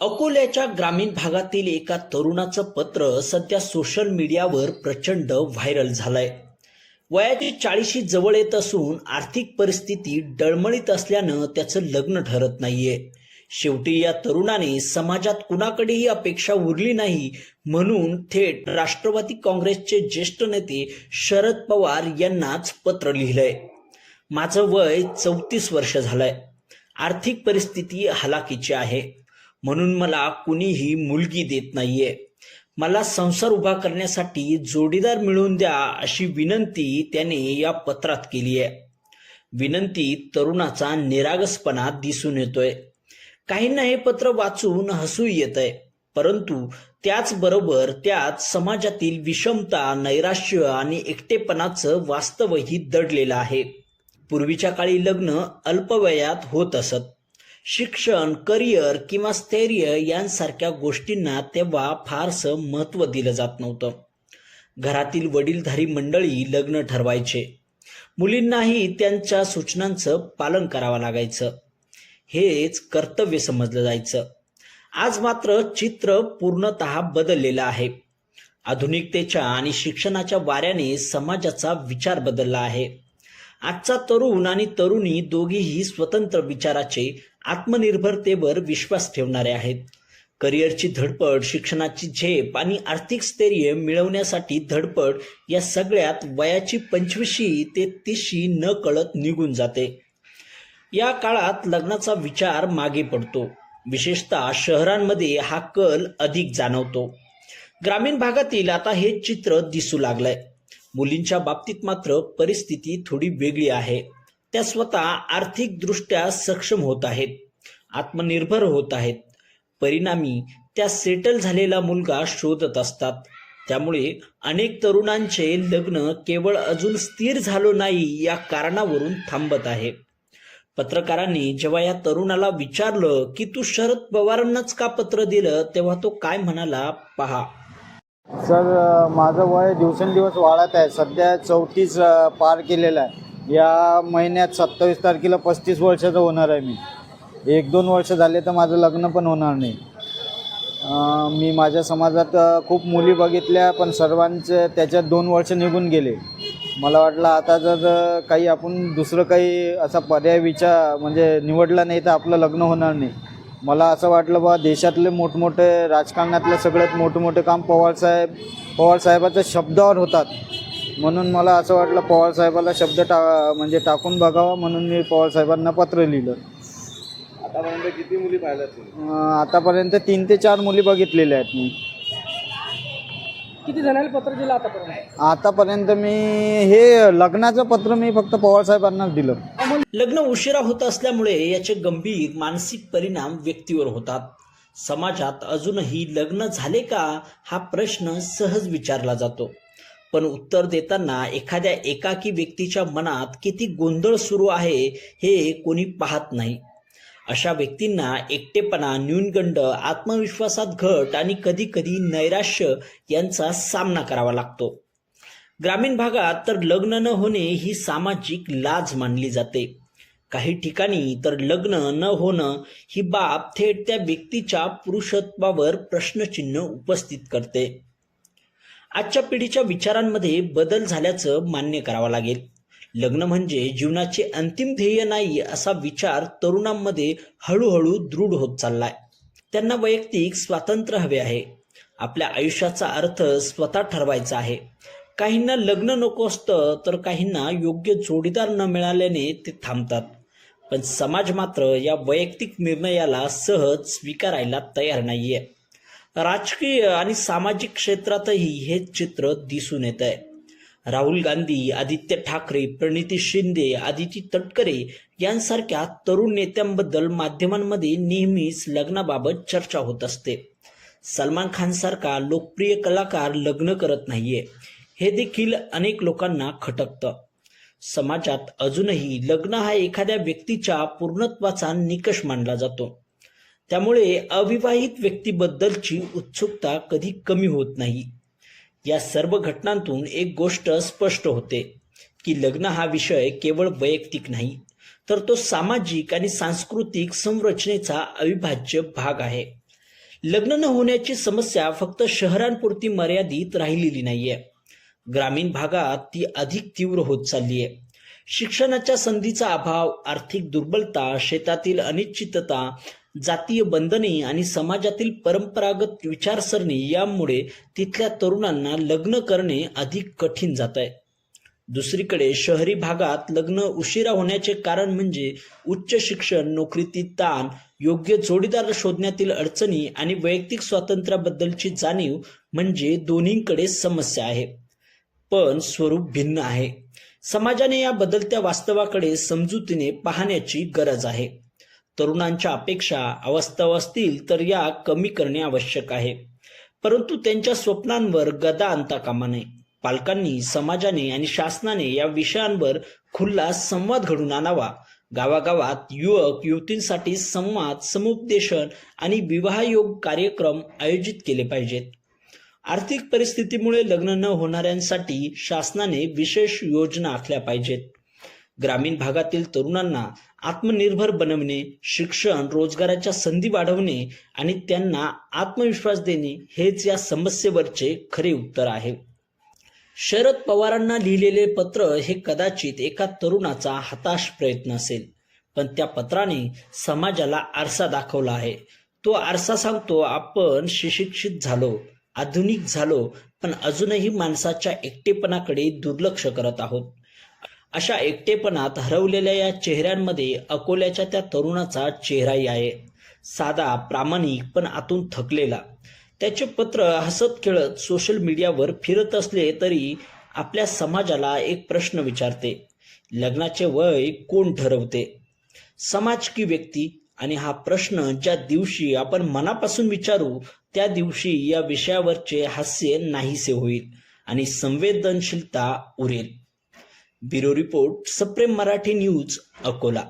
अकोल्याच्या ग्रामीण भागातील एका तरुणाचं पत्र सध्या सोशल मीडियावर प्रचंड व्हायरल झालंय. वयाची चाळीशी जवळ येत असून आर्थिक परिस्थिती डळमळीत असल्यानं त्याचं लग्न ठरत नाहीये. शेवटी या तरुणाने समाजात कुणाकडेही अपेक्षा उरली नाही म्हणून थेट राष्ट्रवादी काँग्रेसचे ज्येष्ठ नेते शरद पवार यांनाच पत्र लिहिलंय. माझं वय चौतीस वर्ष झालंय. आर्थिक परिस्थिती हलाखीची आहे. म्हणून मला कुणीही मुलगी देत नाहीये. मला संसार उभा करण्यासाठी जोडीदार मिळवून द्या अशी विनंती त्याने या पत्रात केली आहे. विनंती तरुणाचा निरागसपणा दिसून येतोय. काहींना हे पत्र वाचून हसू येत आहे परंतु त्याचबरोबर त्यात समाजातील विषमता नैराश्य आणि एकटेपणाचं वास्तवही दडलेलं आहे. पूर्वीच्या काळी लग्न अल्पवयात होत असत. शिक्षण करिअर किंवा स्थैर्य यांसारख्या गोष्टींना तेव्हा फारसं महत्त्व दिलं जात नव्हतं. घरातील वडीलधारी मंडळी लग्न ठरवायचे. मुलींनाही त्यांच्या सूचनांचं पालन करावं लागायचं. हेच कर्तव्य समजलं जायचं. आज मात्र चित्र पूर्णतः बदललेलं आहे. आधुनिकतेच्या आणि शिक्षणाच्या वाऱ्याने समाजाचा विचार बदलला आहे. आजचा तरुण आणि तरुणी दोघीही स्वतंत्र विचाराचे आत्मनिर्भरतेवर विश्वास ठेवणारे आहेत. करिअरची धडपड शिक्षणाची झेप आणि आर्थिक स्थैर्य मिळवण्यासाठी धडपड या सगळ्यात वयाची पंचवीशी ते तीसशी न कळत निघून जाते. या काळात लग्नाचा विचार मागे पडतो. विशेषतः शहरांमध्ये हा कल अधिक जाणवतो. ग्रामीण भागातील आता हे चित्र दिसू लागलंय. मुलींच्या बाबतीत मात्र परिस्थिती थोडी वेगळी आहे. त्या स्वतः आर्थिकदृष्ट्या सक्षम होत आहेत आत्मनिर्भर होत आहेत. परिणामी त्या सेटल झालेला मुलगा शोधत असतात. त्यामुळे अनेक तरुणांचे लग्न केवळ अजून स्थिर झालो नाही या कारणावरून थांबत आहे. पत्रकारांनी जेव्हा या तरुणाला विचारलं की तू शरद पवारांनाच का पत्र दिलं तेव्हा तो काय म्हणाला पहा. सर माझं वय दिवसेंदिवस वाढत आहे. सध्या चौतीस पार केलेलं आहे. या महिन्यात सत्तावीस तारखेला पस्तीस वर्षाचा होणार आहे मी. एक दोन वर्ष झाले तर माझं लग्न पण होणार नाही. मी माझ्या समाजात खूप मुली बघितल्या पण सर्वांचे त्याच्यात दोन वर्ष निघून गेले. मला वाटलं आता जर काही आपण दुसरं काही असा पर्याय विचार म्हणजे निवडला नाही तर आपलं लग्न होणार नाही. मला असं वाटलं बा देशातले मोठमोठे राजकारणातले सगळ्यात मोठे काम पवारसाहेब पवारसाहेबाच्या शब्दावर होतात. म्हणून मला असं वाटलं पवारसाहेबाला शब्द टा म्हणजे टाकून बघावं म्हणून मी पवारसाहेबांना पत्र लिहिलं. आतापर्यंत किती मुली तुम्ही? अं, आतापर्यंत तीन ते चार मुली बघितलेल्या आहेत मी. किती जणांना पत्र दिलं आतापर्यंत? आतापर्यंत मी हे लग्नाचं पत्र मी फक्त पवारसाहेबांनाच दिलं. लग्न उशिरा होत असल्यामुळे याचे गंभीर मानसिक परिणाम व्यक्तीवर होतात. समाजात अजूनही लग्न झाले का हा प्रश्न सहज विचारला जातो. पण उत्तर देताना एखाद्या एकाकी व्यक्तीच्या मनात किती गोंधळ सुरू आहे हे कोणी पाहत नाही. अशा व्यक्तींना एकटेपणा न्यूनगंड आत्मविश्वासात घट आणि कधीकधी नैराश्य यांचा सामना करावा लागतो. ग्रामीण भागात तर लग्न न होणे ही सामाजिक लाज मानली जाते. काही ठिकाणी तर लग्न न होणं ही बाब थेट त्या व्यक्तीच्या पुरुषत्वावर प्रश्नचिन्ह उपस्थित करते. आजच्या पिढीच्या विचारांमध्ये बदल झाल्याचं मान्य करावं लागेल. लग्न म्हणजे जीवनाचे अंतिम ध्येय नाही असा विचार तरुणांमध्ये हळूहळू दृढ होत चाललाय. त्यांना वैयक्तिक स्वातंत्र्य हवे आहे. आपल्या आयुष्याचा अर्थ स्वतः ठरवायचा आहे. काहींना लग्न नको असतं तर काहींना योग्य जोडीदार न मिळाल्याने ते थांबतात. पण समाज मात्र या वैयक्तिक निर्णयाला सहज स्वीकारायला तयार नाहीये. राजकीय आणि सामाजिक क्षेत्रातही हे चित्र दिसून येत आहे. राहुल गांधी आदित्य ठाकरे प्रणिती शिंदे आदिती तटकरे यांसारख्या तरुण नेत्यांबद्दल माध्यमांमध्ये नेहमीच लग्नाबाबत चर्चा होत असते. सलमान खान सारखा लोकप्रिय कलाकार लग्न करत नाहीये. हे देखील अनेक लोकांना खटकतं. समाजात अजूनही लग्न हा एखाद्या व्यक्तीच्या पूर्णत्वाचा निकष मानला जातो. त्यामुळे अविवाहित व्यक्तीबद्दलची उत्सुकता कधी कमी होत नाही. या सर्व घटनांतून एक गोष्ट स्पष्ट होते की लग्न हा विषय केवळ वैयक्तिक नाही तर तो सामाजिक आणि सांस्कृतिक संरचनेचा अविभाज्य भाग आहे. लग्न न होण्याची समस्या फक्त शहरांपुरती मर्यादित राहिलेली नाहीये. ग्रामीण भागात ती अधिक तीव्र होत चालली आहे शिक्षणाच्या संधीचा अभाव आर्थिक दुर्बलता शेतातील अनिश्चितता जातीय बंधने आणि समाजातील परंपरागत विचारसरणी यामुळे तिथल्या तरुणांना लग्न करणे अधिक कठीण जात आहे दुसरीकडे शहरी भागात लग्न उशिरा होण्याचे कारण म्हणजे उच्च शिक्षण नोकरीतील ताण योग्य जोडीदार शोधण्यातील अडचणी आणि वैयक्तिक स्वातंत्र्याबद्दलची जाणीव म्हणजे दोन्हीकडे समस्या आहे. पण स्वरूप भिन्न आहे. समाजाने या बदलत्या वास्तवाकडे समजुतीने पाहण्याची गरज आहे. तरुणांच्या अपेक्षा अवस्था असतील तर या कमी करणे आवश्यक आहे. परंतु त्यांच्या स्वप्नांवर गदा आणता कामा नये. पालकांनी समाजाने आणि शासनाने या विषयांवर खुल्ला संवाद घडून आणावा. गावागावात युवक युवतींसाठी संवाद समुपदेशन आणि विवाहयोग कार्यक्रम आयोजित केले पाहिजेत. आर्थिक परिस्थितीमुळे लग्न न होणाऱ्यांसाठी शासनाने विशेष योजना आखल्या पाहिजेत. ग्रामीण भागातील तरुणांना आत्मनिर्भर बनवणे शिक्षण रोजगाराच्या संधी वाढवणे आणि त्यांना आत्मविश्वास देणे हेच या समस्येवरचे खरे उत्तर आहे. शरद पवारांना लिहिलेले पत्र हे कदाचित एका तरुणाचा हताश प्रयत्न असेल पण त्या पत्राने समाजाला आरसा दाखवला आहे. तो आरसा सांगतो आपण सुशिक्षित झालो आधुनिक झालो पण अजूनही माणसाच्या एकटेपणाकडे दुर्लक्ष करत आहोत. अशा एकटेपणात हरवलेल्या या चेहऱ्यांमध्ये अकोल्याच्या त्या तरुणाचा चेहराही आहे. साधा प्रामाणिक पण आतून थकलेला. त्याचे पत्र हसत खेळत सोशल मीडियावर फिरत असले तरी आपल्या समाजाला एक प्रश्न विचारते. लग्नाचे वय कोण ठरवते? समाज की व्यक्ती? आणि हा प्रश्न ज्या दिवशी आपण मनापासून विचारू त्या दिवशी या विषयावरचे हास्य नाहीसे होईल आणि संवेदनशीलता उरेल. ब्युरो रिपोर्ट सप्रेम मराठी न्यूज अकोला.